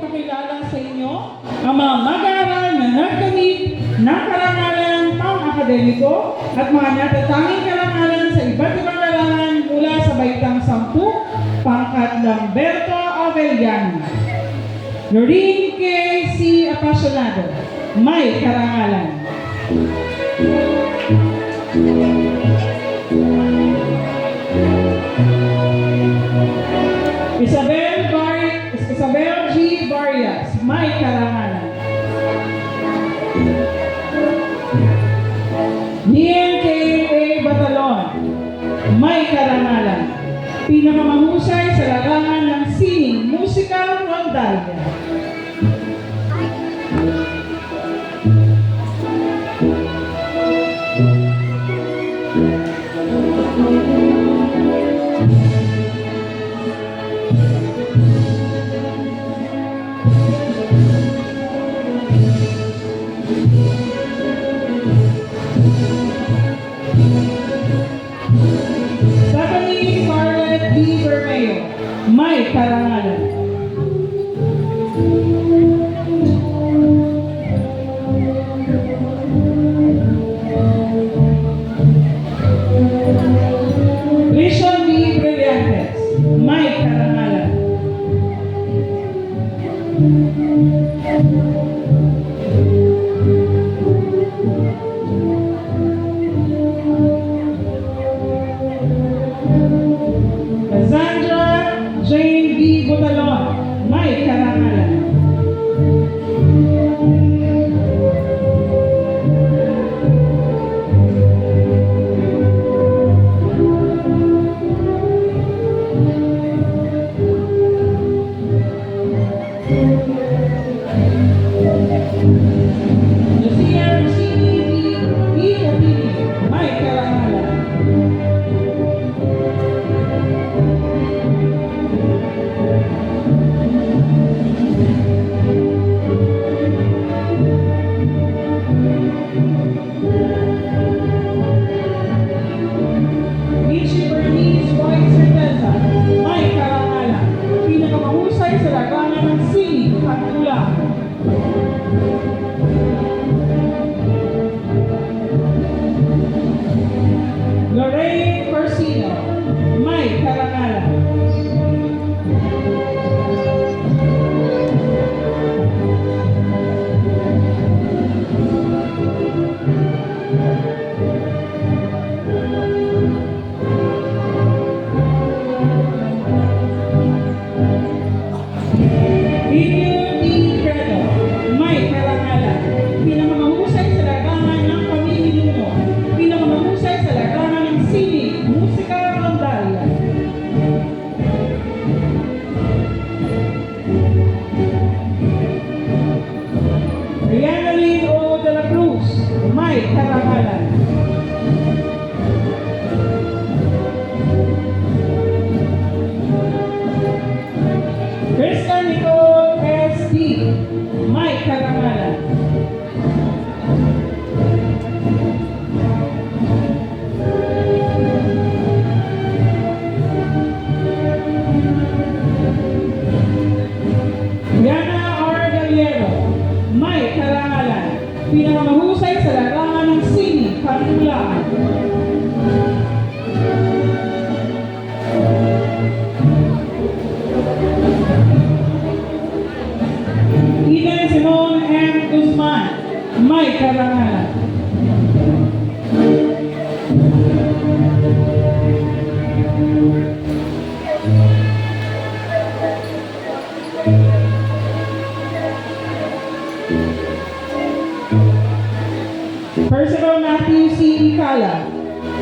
ipakilala sa inyo ang mga mag-aaral na nagkamit ng karangalan pang-akademiko at mga natatanging karangalan sa iba't ibang larangan mula sa Baitang Sampu, pangkat Lamberto Avellano. Noreen K.C. Apasionado, may karangalan. Thank you. 迈克。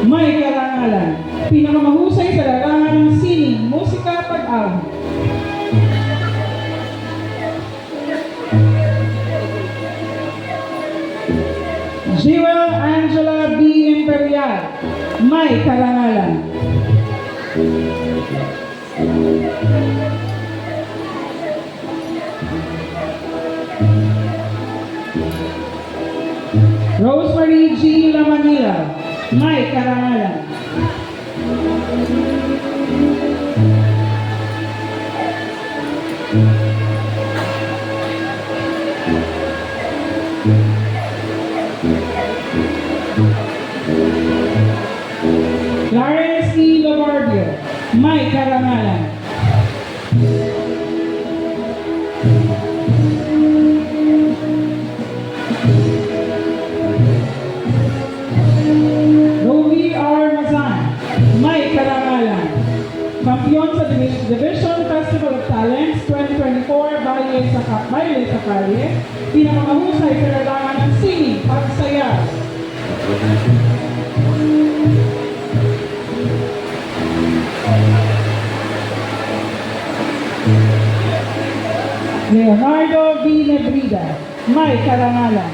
may karangalan. Pinakamahusay sa larangan ng sining, musika, pag-awit. Jewel Angela B. Imperial, may karangalan. Rosemary G. Lamanila, may karangalan. Clarence E. Lombardio, may karangalan. kalye, pinakamahusay sa larangan ng singing, pagsayaw. Leonardo Villabrida, may karangalan.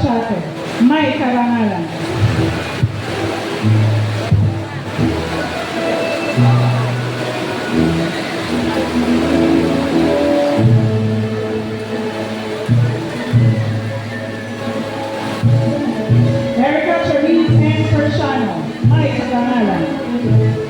Chate, May Karangalan. Erica Cherise for Pershano, May Karangalan.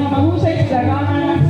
mahusay sa larangan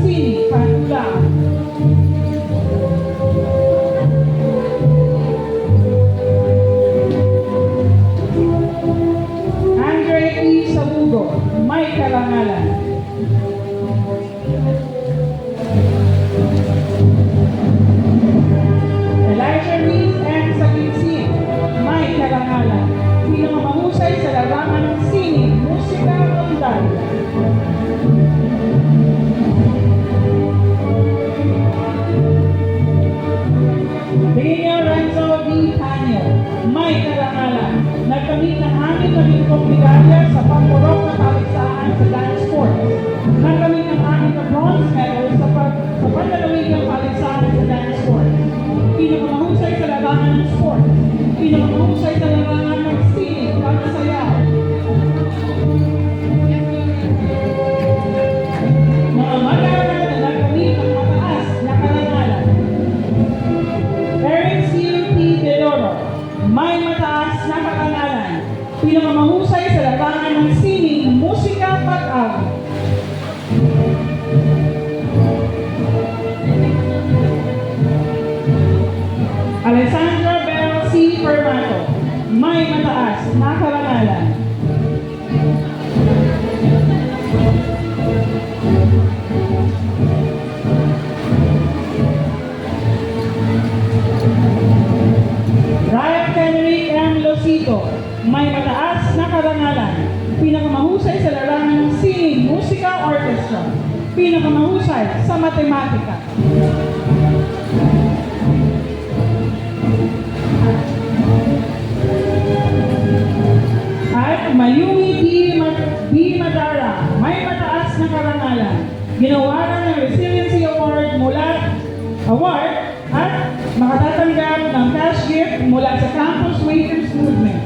pinakamahusay sa matematika. At mayungi di, mat di madara, may mataas na karangalan. Ginawaran ng Resiliency Award mula Award at makatatanggap ng cash gift mula sa Campus Waiters Movement.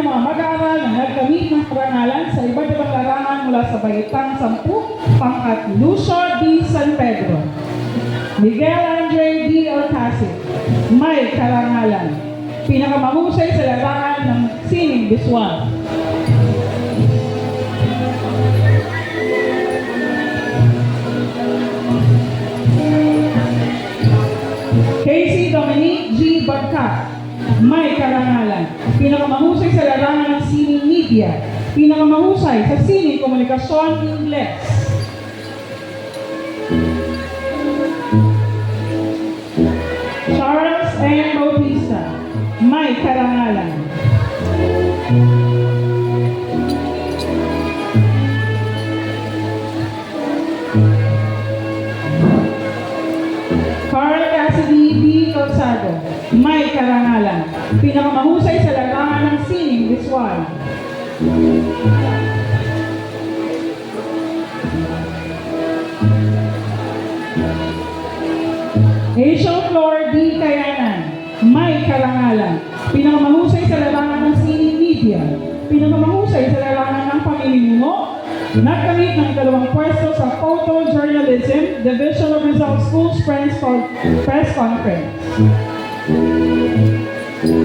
ng mga mag-aaral na nagkamit ng karangalan sa iba't ibang larangan mula sa Bayitang 10, pangkat Lucio D. San Pedro, Miguel Andre D. Alcacid, may karangalan, pinakamahusay sa larangan ng sining biswal. May karangalan. Pinakamahusay sa larangan ng sining media. Pinakamahusay sa sining komunikasyon Ingles. Charles M. Bautista, may karangalan. Pinakamahusay sa larangan ng sining visual. Asian Flor D. Kayanan, may karangalan. Pinakamahusay sa larangan ng sining media. Pinakamahusay sa larangan ng pamimumuno. Nagkamit ng ikalawang pwesto sa Photojournalism Division of Rizal Schools Press, Press Conference. Regina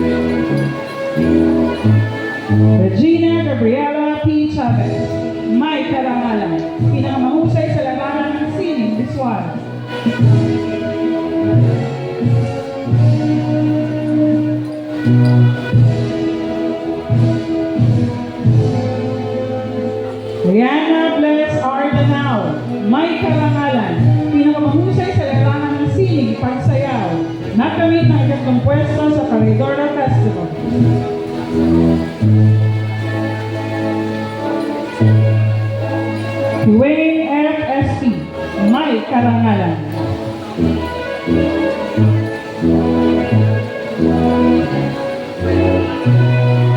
Gabriela P. Chavez, may karangalan. Pinakamahusay sa larangan ng sining visual. Rihanna Bless Ardanao, may karangalan. Pinakamahusay sa larangan ng sining pagsayaw. Nakamit ng ikatlong pwesto sa Caridora Festival. Dwayne F. S.P. May karangalan.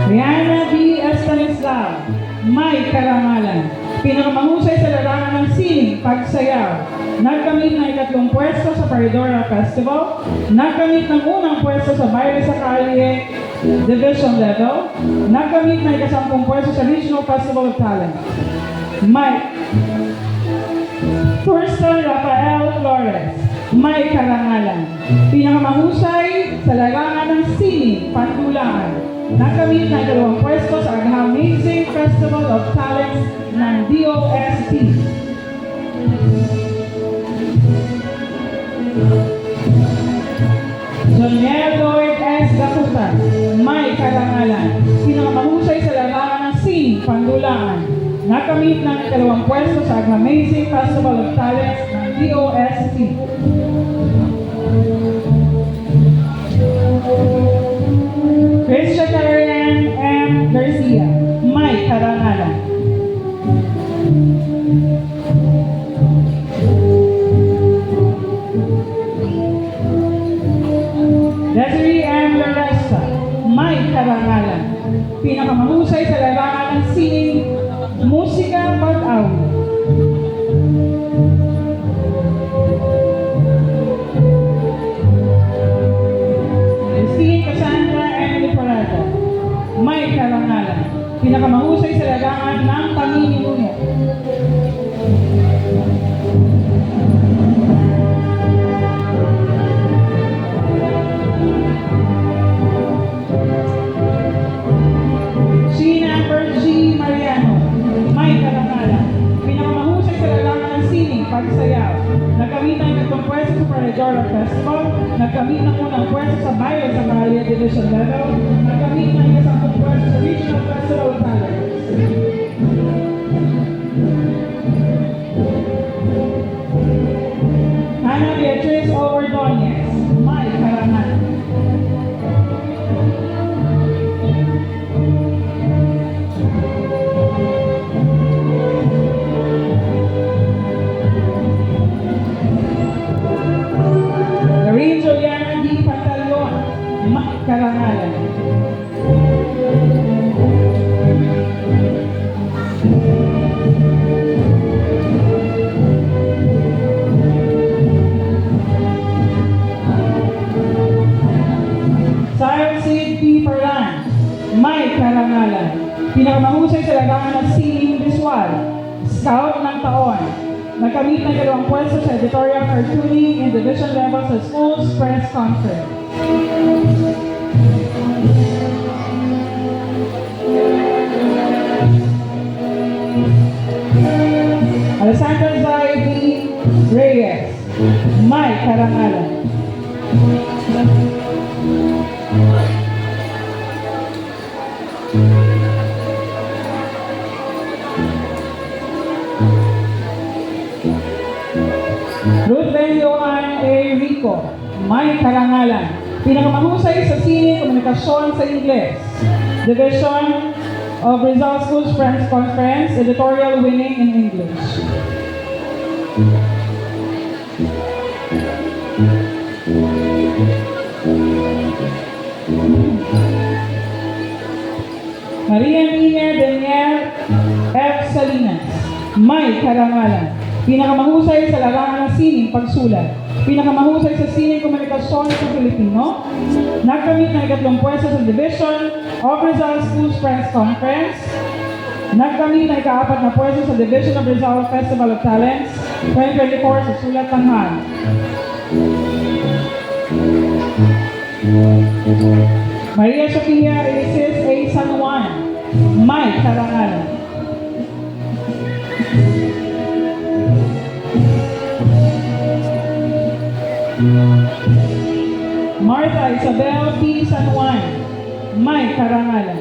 Rihanna D. Estanislao, may karangalan. Pinakamahusay sa larangan ng sining, pagsayaw. Nagkamit ng ikatlong pwesto sa Paridora Festival. Nagkamit ng unang pwesto sa Baile sa Kalye Division Level. Nagkamit ng ikasampung pwesto sa Regional Festival of Talent. Mike Thurston Rafael Flores, may karangalan. Pinakamahusay sa larangan ng sining, pantulangan. Nakamit ng dalawang pwesto sa Amazing Festival of Talents ng DOST. Lloyd S. Gakutan, may karangalan. Pinakamahusay sa larangan ng sining, pandulangan. Nakamit ng dalawang pwesto sa Amazing Festival of Talents ng DOST. Pinakamahusay sa larangan ng pamiminuno. Sheena Bergie Mariano, may karangalan. Pinakamahusay sa ng sining, pagsayaw. Nagkamit ng ikatlong pwesto sa Paradora Festival. Nagkamit ng unang pwesto sa Bayo sa Maria Division Level. Nagkamit ng ikasampung pwesto sa Pinakamahusay sa larangan ng sining visual, scout ng taon. Nagkamit ng dalawang pwesto sa editorial cartooning in division level sa Schools Press Conference. Alessandra Zay D. Reyes, may karangalan. Pinakamahusay sa sine komunikasyon sa Ingles. Division of Rizal Schools Friends Conference, editorial winning in English. Maria Nina Daniel F. Salinas, may karangalan. Pinakamahusay sa larangan ng sining pagsulat. Pinakamahusay sa sining komunikasyon sa Pilipino. Nagkamit ng ikatlong pwesto sa Division of Rizal Schools Friends Conference. Nagkamit ng ikaapat na pwesto sa Division of Rizal Festival of Talents 2024 sa Sulat Tanghal. Maria Sofia Isis A. San Juan, may karangalan. Isabel P. San Juan, may karangalan.